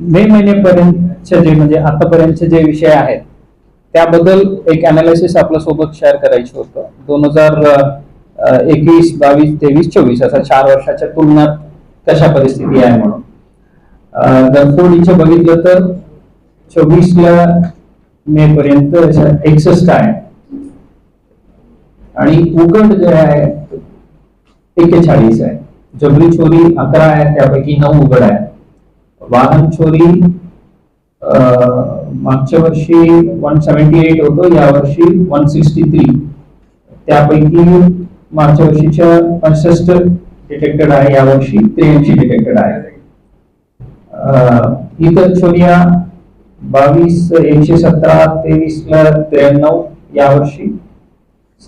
मे महिन्यापर्यंतचे जे म्हणजे आतापर्यंतचे जे विषय आहेत त्याबद्दल एक अनालिसिस आपल्यासोबत शेअर करायचं होतं. दोन हजार एकवीस बावीस तेवीस चोवीस असा चार वर्षाच्या तुलनात कशा परिस्थिती आहे म्हणून. अं, बघितलं तर चोवीसला मे पर्यंत एकसष्ट आहे आणि उकड जे आहे एक्केचाळीस आहे. जबरी चोरी अकरा आहे त्यापैकी नऊ उघड आहे वाहन चोरी अं, मागच्या वर्षी वन सेव्हन्टी एट होतो या वर्षी वन सिक्स्टी थ्री त्यापैकी मागच्या वर्षीच्या पंसष्ट डिटेक्टेड आहे यावर्षी त्र्याऐंशी डिटेक्टेड आहे. अं, इतर चोऱ्या बावीस एकशे सतरा तेवीस ला त्र्याण्णव या वर्षी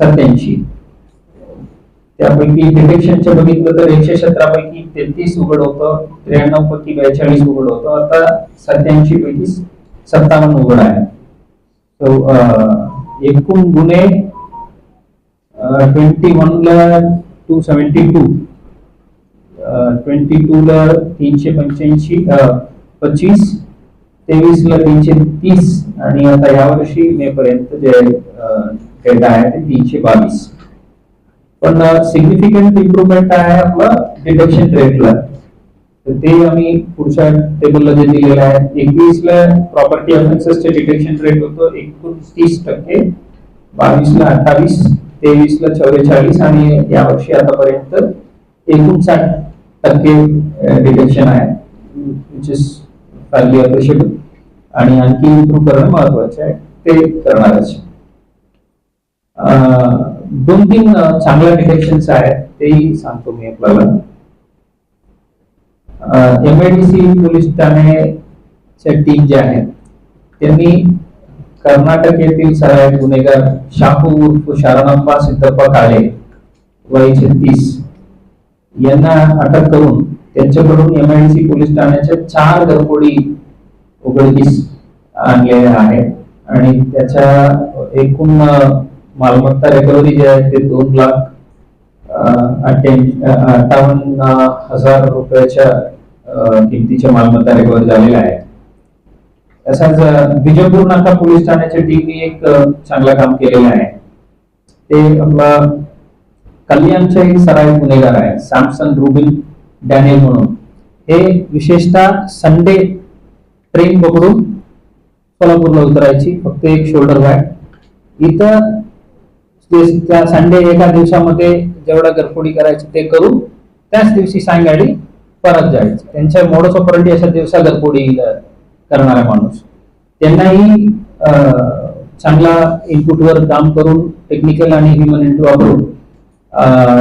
सत्याऐंशी त्यापैकी डिटेक्शनचे बघितलं तर एकशे सतरा पैकी तेहतीस उघड होतं त्र्याण्णव पैकी बेचाळीस उघड होतं. आता सत्याऐंशी पैकी सत्तावन्न उघड आहे. अं, एकूण गुन्हे ट्वेंटी वन ला two seventy two twenty two ला तीनशे पंच्याऐंशी पच्चीस तेवीस ला तीनशे तीस आणि आता यावर्षी मे पर्यंत जे डेटा आहे ते तीनशे बावीस. पण सिग्निफिकंट इम्प्रुव्हमेंट आहे आपलं डिडक्शन रेटला तर ते आम्ही पुढच्या टेबलला जे दिलेलं आहे एकवीस ला प्रॉपर्टी ऑफेन्सेसचे डिटेक्शन रेट होतं एकोणतीस टक्के बावीस ला अठ्ठावीस तेवीस ला चव्वेचाळीस आणि यावर्षी आतापर्यंत एकोणसाठ टक्के डिटेक्शन आहे विच इज फायली अप्रिशिएबल आणि आणखी इम्प्रूव्ह करणं महत्त्वाचे आहे ते करणारच. अं, दोन तीन चांगल्या डिटेक्शन्स आहेत तेही सांगतो मी आपल्याला. एमआयडीसी पोलीस ठाण्याच्या टीम जे आहेत त्यांनी कर्नाटक येथील सहाय्यक गुन्हेगार शाहू उर्फ शारणाप्पा सिद्धप्पा काळे वय छत्तीस यांना अटक करून त्यांच्याकडून एमआयडीसी पोलीस ठाण्याच्या चार घरफोडी उघडकीस आणलेल्या आहेत. आणि त्याच्या एकूण मालमत्ता रिकव्हरी जे आहे ते दोन लाख अठ्ठावन्न हजार रुपयाच्या किमतीच्या मालमत्ता रिकव्हर झालेल्या आहेत. तसाच विजयपूर नाका पोलीस ठाण्याच्या टीमने एक चांगलं काम केलेलं आहे. ते आपला कल्याणचे एक सराईत गुन्हेगार आहे सॅमसन रुबिन डॅनियल म्हणून. हे विशेषतः संडे ट्रेन पकडून सोलापूरला उतरायची फक्त एक शोल्डर बॅग इथं ते त्या संडे एका दिवसामध्ये जेवढा गरफोडी करायची ते करून त्याच दिवशी सायंकाळी परत जायचं. त्यांच्या मोडस ऑपरेंडी अशा दिवसा गरफोडी करणारा माणूस. त्यांनाही चांगला इनपुटवर काम करून टेक्निकल आणि ह्युमन इंट वापरून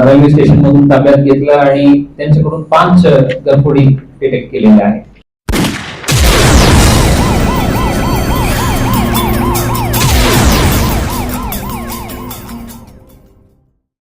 रेल्वे स्टेशन मधून ताब्यात घेतलं आणि त्यांच्याकडून पाच गरफोडी डिटेक्ट केलेल्या आहेत.